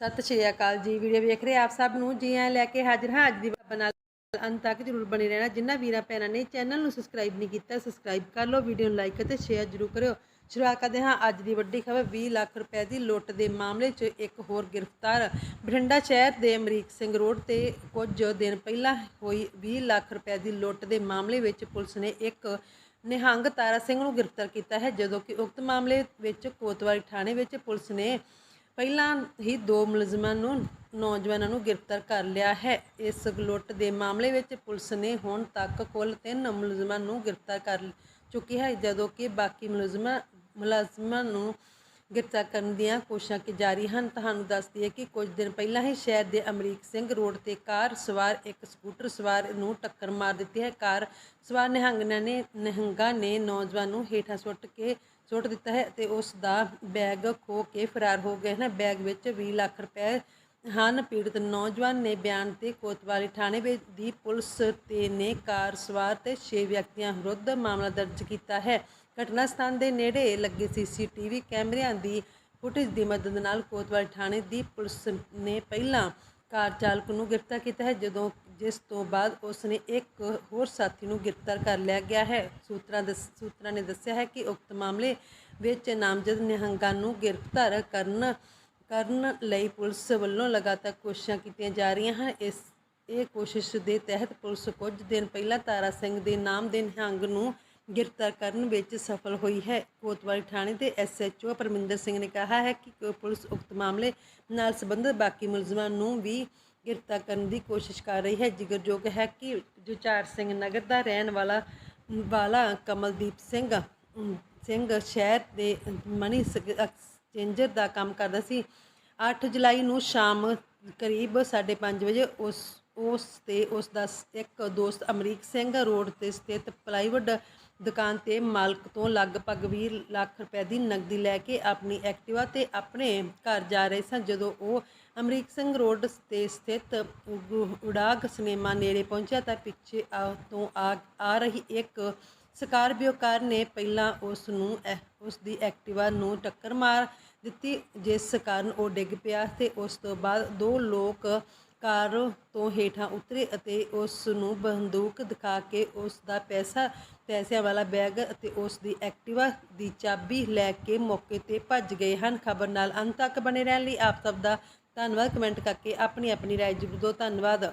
ਸਤਿ ਸ਼੍ਰੀ ਅਕਾਲ ਜੀ। ਵੀਡੀਓ ਵੇਖ ਰਹੇ ਆਪ ਸਭ ਨੂੰ। ਜੀ ਆਇਆਂ ਲੈ ਕੇ ਹਾਜ਼ਰ ਹਾਂ। ਅੱਜ ਦੀ ਬਾਬਾ ਨਾਲ ਅੰਤ ਤੱਕ ਜਰੂਰ ਬਣੇ ਰਹਿਣਾ। ਜਿਨ੍ਹਾਂ ਵੀਰਾਂ ਭੈਣਾਂ ਨੇ ਚੈਨਲ ਨੂੰ ਸਬਸਕ੍ਰਾਈਬ ਨਹੀਂ ਕੀਤਾ ਸਬਸਕ੍ਰਾਈਬ ਕਰ ਲਓ, ਵੀਡੀਓ ਨੂੰ ਲਾਈਕ ਅਤੇ ਸ਼ੇਅਰ ਜਰੂਰ ਕਰਿਓ। ਸ਼ੁਰੂਆਤ ਕਰਦੇ ਹਾਂ ਅੱਜ ਦੀ ਵੱਡੀ ਖਬਰ। 20 ਲੱਖ ਰੁਪਏ ਦੀ ਲੁੱਟ ਦੇ ਮਾਮਲੇ 'ਚ ਇੱਕ ਹੋਰ ਗ੍ਰਿਫਤਾਰ। ਬਠਿੰਡਾ ਸ਼ਹਿਰ ਦੇ ਅਮਰੀਕ ਸਿੰਘ ਰੋਡ ਤੇ ਕੁਝ ਦਿਨ ਪਹਿਲਾਂ ਹੋਈ 20 ਲੱਖ ਰੁਪਏ ਦੀ ਲੁੱਟ ਦੇ ਮਾਮਲੇ ਵਿੱਚ ਪੁਲਿਸ ਨੇ ਇੱਕ ਨਿਹੰਗ ਤਾਰਾ ਸਿੰਘ ਨੂੰ ਗ੍ਰਿਫਤਾਰ ਕੀਤਾ ਹੈ। ਜਦੋਂ ਕਿ ਉਕਤ ਮਾਮਲੇ ਵਿੱਚ ਕੋਤਵਾਲੀ ਥਾਣੇ ਵਿੱਚ ਪੁਲਿਸ ਨੇ ਪਹਿਲਾਂ ਹੀ ਦੋ ਮੁਲਜ਼ਮਾਂ ਨੂੰ ਨੌਜਵਾਨਾਂ ਨੂੰ ਗ੍ਰਿਫਤਾਰ ਕਰ ਲਿਆ ਹੈ। ਇਸ ਲੁੱਟ ਦੇ ਮਾਮਲੇ ਵਿੱਚ ਪੁਲਿਸ ਨੇ ਹੁਣ ਤੱਕ ਕੁੱਲ ਤਿੰਨ ਮੁਲਜ਼ਮਾਂ ਨੂੰ ਗ੍ਰਿਫਤਾਰ ਕਰ ਚੁੱਕੀ ਹੈ, ਜਦੋਂ ਕਿ ਬਾਕੀ ਮੁਲਜ਼ਮਾਂ ਮੁਲਜ਼ਮਾਂ ਨੂੰ ਗ੍ਰਿਫਤਾਰ ਕਰਨ ਦੀਆਂ ਕੋਸ਼ਿਸ਼ਾਂ ਕੀ ਜਾਰੀ ਹਨ। ਤੁਹਾਨੂੰ ਦੱਸ ਦਈਏ ਕਿ ਕੁਝ ਦਿਨ ਪਹਿਲਾਂ ਹੀ ਸ਼ਹਿਰ ਦੇ ਅਮਰੀਕ ਸਿੰਘ ਰੋਡ ਤੇ ਕਾਰ ਸਵਾਰ ਇੱਕ ਸਕੂਟਰ ਸਵਾਰ ਨੂੰ ਟੱਕਰ ਮਾਰ ਦਿੱਤੀ ਹੈ। ਕਾਰ ਸਵਾਰ ਨਿਹੰਗਾਂ ਨੇ ਨਿਹੰਗਾਂ ਨੇ ਨੌਜਵਾਨ ਨੂੰ ਹੇਠਾਂ ਸੁੱਟ ਕੇ ਸੁੱਟ ਦਿੱਤਾ ਹੈ ਤੇ ਉਸ ਦਾ ਬੈਗ ਖੋ ਕੇ ਫਰਾਰ ਹੋ ਗਏ ਹਨ ਬੈਗ ਵਿੱਚ 20 ਲੱਖ ਰੁਪਏ ਹਨ। ਪੀੜਤ ਨੌਜਵਾਨ ਨੇ ਬਿਆਨ ਤੇ ਕੋਤਵਾਲੀ ਥਾਣੇ ਵਿੱਚ ਦੀ ਪੁਲਿਸ ਤੇ ਨੇ ਕਾਰ ਸਵਾਰ ਤੇ 6 ਵਿਅਕਤੀਆਂ ਵਿਰੁੱਧ ਮਾਮਲਾ ਦਰਜ ਕੀਤਾ ਹੈ। ਘਟਨਾ ਸਥਾਨ ਦੇ ਨੇੜੇ ਲੱਗੇ ਸੀਸੀਟੀਵੀ ਕੈਮਰਿਆਂ ਦੀ ਫੁਟੇਜ ਦੀ ਮਦਦ ਨਾਲ ਕੋਤਵਾਲੀ ਥਾਣੇ ਦੀ ਪੁਲਿਸ ਨੇ ਪਹਿਲਾਂ ਕਾਰ ਚਾਲਕ ਨੂੰ ਗ੍ਰਿਫਤਾਰ ਕੀਤਾ ਹੈ। ਜਦੋਂ ਜਿਸ ਤੋਂ ਬਾਅਦ ਉਸ ਨੇ ਇੱਕ ਹੋਰ ਸਾਥੀ ਨੂੰ ਗ੍ਰਿਫਤਾਰ ਕਰ ਲਿਆ ਗਿਆ ਹੈ। ਸੂਤਰਾਂ ਦੇ ਸੂਤਰਾਂ ਨੇ ਦੱਸਿਆ ਹੈ ਕਿ ਉਕਤ ਮਾਮਲੇ ਵਿੱਚ ਨਾਮਜ਼ਦ ਨਿਹੰਗਾਂ ਨੂੰ ਗ੍ਰਿਫਤਾਰ ਕਰਨ ਕਰਨ ਲਈ ਪੁਲਿਸ ਵੱਲੋਂ ਲਗਾਤਾਰ ਕੋਸ਼ਿਸ਼ਾਂ ਕੀਤੀਆਂ ਜਾ ਰਹੀਆਂ ਹਨ। ਇਸ, ਇਹ ਕੋਸ਼ਿਸ਼ ਦੇ ਤਹਿਤ ਪੁਲਿਸ ਕੁਝ ਦਿਨ ਪਹਿਲਾਂ ਤਾਰਾ ਸਿੰਘ ਦੇ ਨਾਮ ਦੇ ਨਿਹੰਗ ਨੂੰ ਗ੍ਰਿਫਤਾਰ ਕਰਨ ਵਿੱਚ ਸਫਲ ਹੋਈ ਹੈ। ਕੋਤਵਾਲੀ ਥਾਣੇ ਦੇ ਐਸਐਚਓ ਪਰਮਿੰਦਰ ਸਿੰਘ ਨੇ ਕਿਹਾ ਹੈ ਕਿ ਪੁਲਿਸ ਉਕਤ ਮਾਮਲੇ ਨਾਲ ਸੰਬੰਧਿਤ ਬਾਕੀ ਮੁਲਜ਼ਮਾਂ ਨੂੰ ਵੀ ਗ੍ਰਿਫਤਾਰ ਕਰਨ ਦੀ ਕੋਸ਼ਿਸ਼ ਕਰ ਰਹੀ ਹੈ। ਜਿਗਰਯੋਗ ਹੈ ਕਿ ਜੁਝਾਰ ਸਿੰਘ ਨਗਰ ਦਾ ਰਹਿਣ ਵਾਲਾ ਵਾਲਾ ਕਮਲਦੀਪ ਸਿੰਘ ਸਿੰਘ ਸ਼ਹਿਰ ਦੇ ਮਨੀ ਐਕਸਚੇਂਜਰ ਦਾ ਕੰਮ ਕਰਦਾ ਸੀ। 8 ਜੁਲਾਈ ਨੂੰ ਸ਼ਾਮ ਕਰੀਬ 5:30 ਵਜੇ ਉਸ ਉਸ ਤੇ ਉਸ ਦਾ ਇੱਕ ਦੋਸਤ ਅਮਰੀਕ ਸਿੰਘ ਰੋਡ ਤੇ ਸਥਿਤ ਪਲਾਈਵੁੱਡ ਦੁਕਾਨ ਤੇ ਮਾਲਕ ਤੋਂ ਲਗਭਗ 20 ਲੱਖ ਰੁਪਏ ਦੀ ਨਕਦੀ ਲੈ ਕੇ ਆਪਣੀ ਐਕਟਿਵਾ ਤੇ ਆਪਣੇ ਘਰ ਜਾ ਰਹੇ ਸਨ। ਜਦੋਂ ਉਹ ਅਮਰੀਕ ਸਿੰਘ ਰੋਡ ਤੇ ਸਥਿਤ ਉਗ- ਉਡਾਗ ਸਿਨੇਮਾ ਨੇੜੇ ਪਹੁੰਚਿਆ ਤਾਂ ਪਿੱਛੇ ਆ- ਤੋਂ ਆ ਰਹੀ ਇੱਕ ਸਕਾਰਪੀਓ ਕਾਰ ਨੇ ਪਹਿਲਾਂ ਉਸ ਨੂੰ ਐ- ਉਸ ਦੀ ਐਕਟਿਵਾ ਨੂੰ ਟੱਕਰ ਮਾਰ ਦਿੱਤੀ, ਜਿਸ ਕਾਰਨ ਉਹ ਡਿੱਗ ਪਿਆ ਤੇ ਉਸ ਤੋਂ ਬਾਅਦ ਦੋ ਲੋਕ ਕਾਰ ਤੋਂ ਹੇਠਾਂ ਉਤਰੇ ਅਤੇ ਉਸ ਨੂੰ ਬੰਦੂਕ ਦਿਖਾ ਕੇ ਉਸ ਦਾ ਪੈਸਾ, ਪੈਸਿਆਂ ਵਾਲਾ ਬੈਗ ਅਤੇ ਉਸ ਦੀ ਐਕਟਿਵਾ ਦੀ ਚਾਬੀ ਲੈ ਕੇ ਮੌਕੇ ਤੇ ਭੱਜ ਗਏ ਹਨ। ਖਬਰ ਨਾਲ ਅੰਤ ਤੱਕ ਬਣੇ ਰਹਿਣ ਲਈ ਆਪ ਸਭ ਦਾ ਧੰਨਵਾਦ ਕਮੈਂਟ ਕਰਕੇ ਆਪਣੀ ਆਪਣੀ ਰਾਏ ਜ਼ਰੂਰ ਦਿਓ। ਧੰਨਵਾਦ।